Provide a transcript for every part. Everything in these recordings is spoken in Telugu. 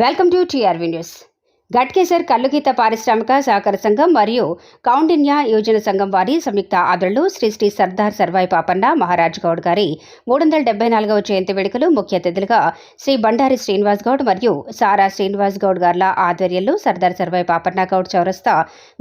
Welcome to TRV news. Ghatkesar కల్లుగీత పారిశ్రామిక సహకార సంఘం మరియు కౌండిన్య యోజన సంఘం వారి సంయుక్త ఆదరణలు శ్రీ శ్రీ సర్దార్ సర్వాయి పాపన్న మహారాజ్ గౌడ్ గారి మూడు వందల డెబ్బై నాలుగవ జయంతి వేడుకలు ముఖ్య అతిథులుగా శ్రీ బండారి శ్రీనివాస్ గౌడ్ మరియు సారా శ్రీనివాస్ గౌడ్ గార్ల ఆధ్వర్యంలో సర్దార్ సర్వాయి పాపన్న గౌడ్ చౌరస్తా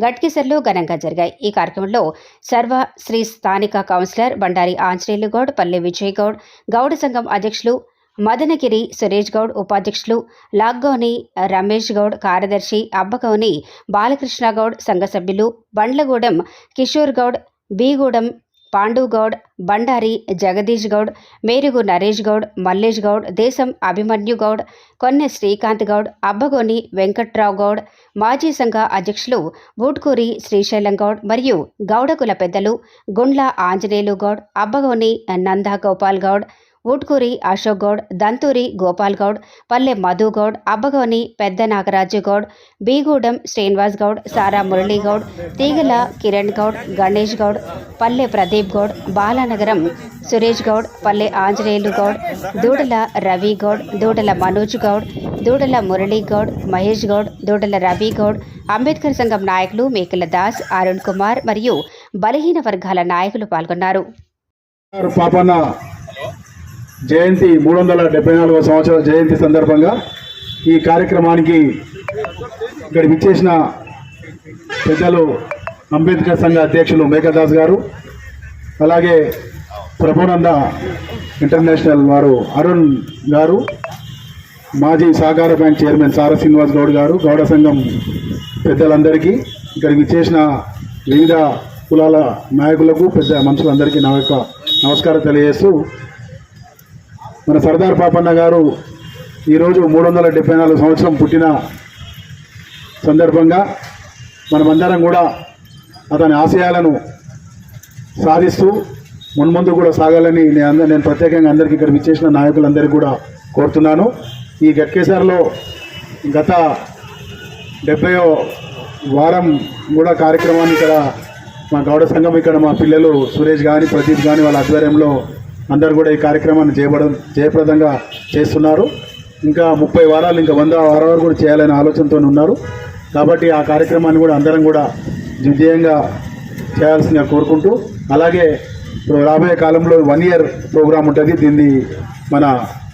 గట్కేసర్లో ఘనంగా జరిగాయి. ఈ కార్యక్రమంలో సర్వ శ్రీ స్థానిక కౌన్సిలర్ బండారి ఆంజనేయులు గౌడ్ పల్లె విజయ్ గౌడ్ గౌడ సంఘం అధ్యక్షులు మదనగిరి సురేష్ గౌడ్ ఉపాధ్యక్షులు లాగ్గోని రమేష్ గౌడ్ కార్యదర్శి అబ్బగౌని బాలకృష్ణ గౌడ్ సంఘ సభ్యులు బండ్లగూడెం కిషోర్ గౌడ్ బీగూడెం పాండుగౌడ్ బండారి జగదీష్ గౌడ్ మేరుగు నరేష్ గౌడ్ మల్లేష్ గౌడ్ దేశం అభిమన్యు గౌడ్ కొన్నె శ్రీకాంత్ గౌడ్ అబ్బగోని వెంకట్రావు గౌడ్ మాజీ సంఘ అధ్యక్షులు బూట్కూరి శ్రీశైలం గౌడ్ మరియు గౌడకుల పెద్దలు గుండ్ల ఆంజనేయులు గౌడ్ అబ్బగోని నందా గోపాల్ గౌడ్ ఊట్కూరి అశోక్ గౌడ్ దంతూరి గోపాల్ గౌడ్ పల్లె మధు గౌడ్ అబ్బగోని పెద్ద నాగరాజు గౌడ్ బీగూడెం శ్రీనివాస్ గౌడ్ సారా మురళీ గౌడ్ తీగల కిరణ్ గౌడ్ గణేష్ గౌడ్ పల్లె ప్రదీప్ గౌడ్ బాలానగరం సురేష్ గౌడ్ పల్లె ఆంజనేయులు గౌడ్ దూడల రవి గౌడ్ దూడల మనోజ్ గౌడ్ దూడల మురళీ గౌడ్ మహేష్ గౌడ్ దూడల రవి గౌడ్ అంబేద్కర్ సంఘం నాయకులు మేకల దాస్ అరుణ్ కుమార్ మరియు బలహీన వర్గాల నాయకులు పాల్గొన్నారు. గారు జయంతి మూడు వందల డెబ్బై నాలుగవ సంవత్సరాల జయంతి సందర్భంగా ఈ కార్యక్రమానికి ఇక్కడ విచ్చేసిన పెద్దలు అంబేద్కర్ సంఘ అధ్యక్షులు మేఘదాస్ గారు అలాగే ప్రభునంద ఇంటర్నేషనల్ వారు అరుణ్ గారు మాజీ సహకార బ్యాంక్ చైర్మన్ సార శ్రీనివాస్ గౌడ్ గారు గౌడ సంఘం పెద్దలందరికీ ఇక్కడికి చేసిన వివిధ కులాల నాయకులకు పెద్ద మనుషులందరికీ నా యొక్క నమస్కారం తెలియజేస్తూ మన సర్దార్ పాపన్న గారు ఈరోజు మూడు వందల డెబ్బై నాలుగు సంవత్సరం పుట్టిన సందర్భంగా మనమందరం కూడా అతని ఆశయాలను సాధిస్తూ మున్ముందు కూడా సాగాలని నేను అందరూ నేను ప్రత్యేకంగా అందరికీ ఇక్కడ విచ్చేసిన నాయకులందరికీ కూడా కోరుతున్నాను. ఈ గట్కేసార్లో గత డెబ్బయో వారం కూడా కార్యక్రమాన్ని ఇక్కడ మా గౌడ సంఘం ఇక్కడ మా పిల్లలు సురేష్ కానీ ప్రదీప్ కానీ వాళ్ళ ఆధ్వర్యంలో అందరు కూడా ఈ కార్యక్రమాన్ని చేయబడం జయప్రదంగా చేస్తున్నారు. ఇంకా ముప్పై వారాలు ఇంకా వంద వారాలు కూడా చేయాలనే ఆలోచనతో ఉన్నారు. కాబట్టి ఆ కార్యక్రమాన్ని కూడా అందరం కూడా విజయంగా చేయాల్సిందిగా కోరుకుంటూ అలాగే ఇప్పుడు రాబోయే కాలంలో వన్ ఇయర్ ప్రోగ్రాం ఉంటుంది. దీన్ని మన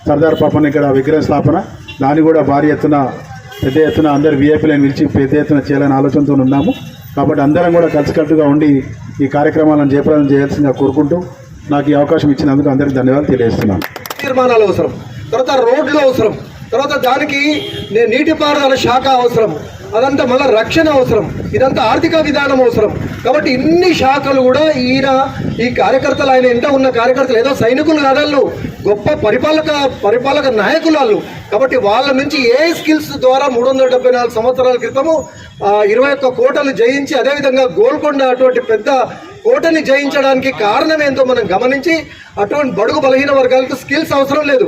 సర్దార్ పాపన్ ఇక్కడ విగ్రహ స్థాపన. దాన్ని కూడా భారీ ఎత్తున పెద్ద ఎత్తున అందరు విఐపీలను పిలిచి పెద్ద ఎత్తున చేయాలని ఆలోచనతో ఉన్నాము. కాబట్టి అందరం కూడా కలిసికట్టుగా ఉండి ఈ కార్యక్రమాలను జయప్రదం చేయాల్సిందిగా కోరుకుంటూ నాకు ఈ అవకాశం ఇచ్చినందుకు అందరికీ ధన్యవాదాలు తెలియజేస్తున్నాను. నిర్మాణాలు అవసరం. తర్వాత రోడ్లు అవసరం. తర్వాత దానికి నీటిపారుదల శాఖ అవసరం. అదంతా మళ్ళీ రక్షణ అవసరం. ఇదంతా ఆర్థిక విధానం అవసరం. కాబట్టి ఇన్ని శాఖలు కూడా ఈయన ఈ కార్యకర్తలు ఆయన ఇంత ఉన్న కార్యకర్తలు ఏదో సైనికులు కాదళ్ళు గొప్ప పరిపాలక పరిపాలక నాయకులు వాళ్ళు. కాబట్టి వాళ్ళ నుంచి ఏ స్కిల్స్ ద్వారా మూడు వందల డెబ్బై నాలుగు సంవత్సరాల క్రితము ఇరవై ఒక్క కోటలు జయించి అదేవిధంగా గోల్కొండ అటువంటి పెద్ద కోటని జయించడానికి కారణం ఏంటో మనం గమనించి అటువంటి బడుగు బలహీన వర్గాలకు స్కిల్స్ అవసరం లేదు.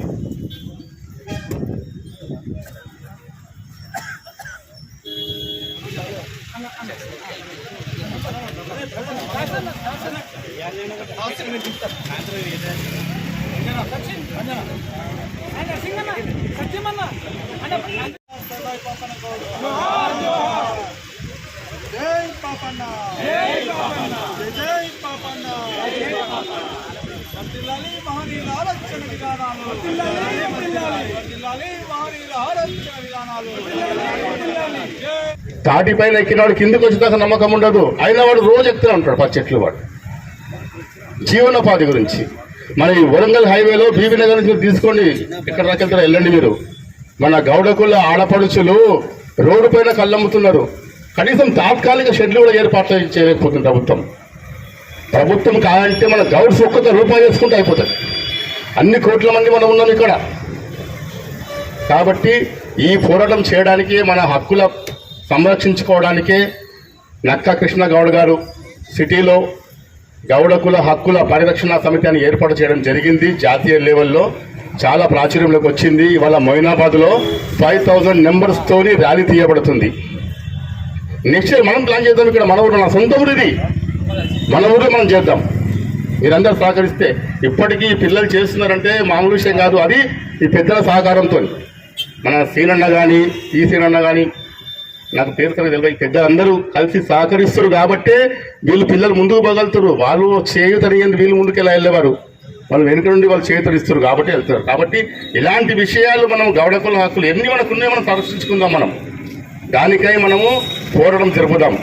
జై పాపన్న మహనీయుల ఆలోచన విధానాలు మహనీయుల ఆలోచన విధానాలు ఎక్కినవాడు వచ్చేదాకా నమ్మకం ఉండదు. అయినా వాడు రోజు ఎక్కుతూనే ఉంటాడు పది చెట్లు వాడు. జీవనోపాధి గురించి. మన ఈ వరంగల్ హైవేలో బీబీ నగర్ నుంచి తీసుకోండి. ఎక్కడ రాకెళ్తారో వెళ్ళండి మీరు. మన గౌడకుల ఆడపడుచులు రోడ్డు పైన కళ్ళమ్ముతున్నారు. కనీసం తాత్కాలిక షెడ్లు కూడా ఏర్పాట్లు చేయలేకపోతుంది ప్రభుత్వం. ప్రభుత్వం కాదంటే మన గౌడ్స్ ఒక్కొక్క రూపాయి చేసుకుంటే అయిపోతుంది. అన్ని కోట్ల మంది మనం ఉన్నాం ఇక్కడ. కాబట్టి ఈ పోరాటం చేయడానికి మన హక్కుల సంరక్షించుకోవడానికే నక్క కృష్ణ గౌడ్ గారు సిటీలో గౌడకుల హక్కుల పరిరక్షణ సమితి అని ఏర్పాటు చేయడం జరిగింది జాతీయ లెవెల్లో. చాలా ప్రాచుర్యంలోకి వచ్చింది. ఇవాళ మొయినాబాద్లో ఫైవ్ థౌజండ్ నెంబర్స్తోని ర్యాలీ తీయబడుతుంది. నెక్స్ట్ ఇయర్ మనం ప్లాన్ చేద్దాం ఇక్కడ మన ఊరు మన సొంత ఊరు ఇది. మన ఊరే మనం చేద్దాం. మీరందరూ సహకరిస్తే. ఇప్పటికీ పిల్లలు చేస్తున్నారంటే మామూలు విషయం కాదు. అది ఈ పెద్దల సహకారంతో. మన సీనన్న కానీ ఈ సీనన్న కానీ నాకు పేరు కనుక తెలియదు. ఈ పెద్దలందరూ కలిసి సహకరిస్తారు కాబట్టే వీళ్ళు పిల్లలు ముందుకు పోగలుగుతారు వాళ్ళు చేయుతనియంది వీళ్ళు ముందుకు వెళ్ళేవారు? వాళ్ళు వెనుక నుండి వాళ్ళు చేతురిస్తారు కాబట్టి వెళ్తారు. కాబట్టి ఇలాంటి విషయాలు మనం గౌడకుల హక్కులు ఎన్ని మనకు ఉన్నాయో మనం సంరక్షించుకుందాం మనం. దానికై మనము పోరాటం జరుపుదాం.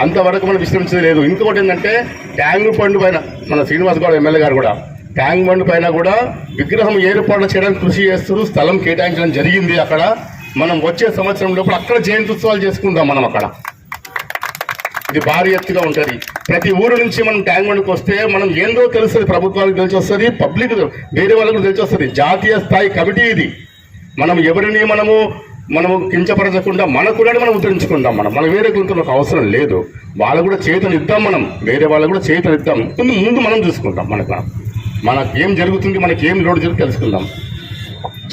అంతవరకు మనం విశ్రమించలేదు లేదు. ఇంకొకటి ఏంటంటే ట్యాంగ్ పండు పైన మన శ్రీనివాస్ గౌడ్ ఎమ్మెల్యే గారు కూడా ట్యాంక్ బండ్ పైన కూడా విగ్రహం ఏర్పాటు చేయడానికి కృషి చేస్తూ స్థలం కేటాయించడం జరిగింది అక్కడ. మనం వచ్చే సంవత్సరం లోపల అక్కడ జయంత్యుత్సవాలు చేసుకుందాం మనం అక్కడ. ఇది భారీ ఎత్తుగా ఉంటుంది. ప్రతి ఊరు నుంచి మనం ట్యాంక్ బండ్కి వస్తే మనం ఏందో తెలుస్తుంది. ప్రభుత్వానికి తెలిసి వస్తుంది పబ్లిక్ వేరే వాళ్ళకు తెలిసి వస్తుంది జాతీయ స్థాయి కమిటీ ఇది. మనం ఎవరిని మనము మనము కించపరచకుండా మనకు కూడా మనం ఉద్ధరించుకుందాం మనం. మనం వేరే గుంతులకు అవసరం లేదు. వాళ్ళు కూడా చేతులు ఇద్దాం మనం. వేరే వాళ్ళకు కూడా చేతులు ఇద్దాం ముందు ముందు మనం చూసుకుంటాం మనకు. మనకు ఏం జరుగుతుంది మనకి ఏం లోటు జరుగుతుంది తెలుసుకుందాం.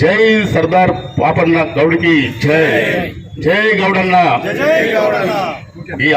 జై సర్దార్ పాపన్న గౌడికి జై. జై గౌడన్న. జై గౌడన్న. ఈ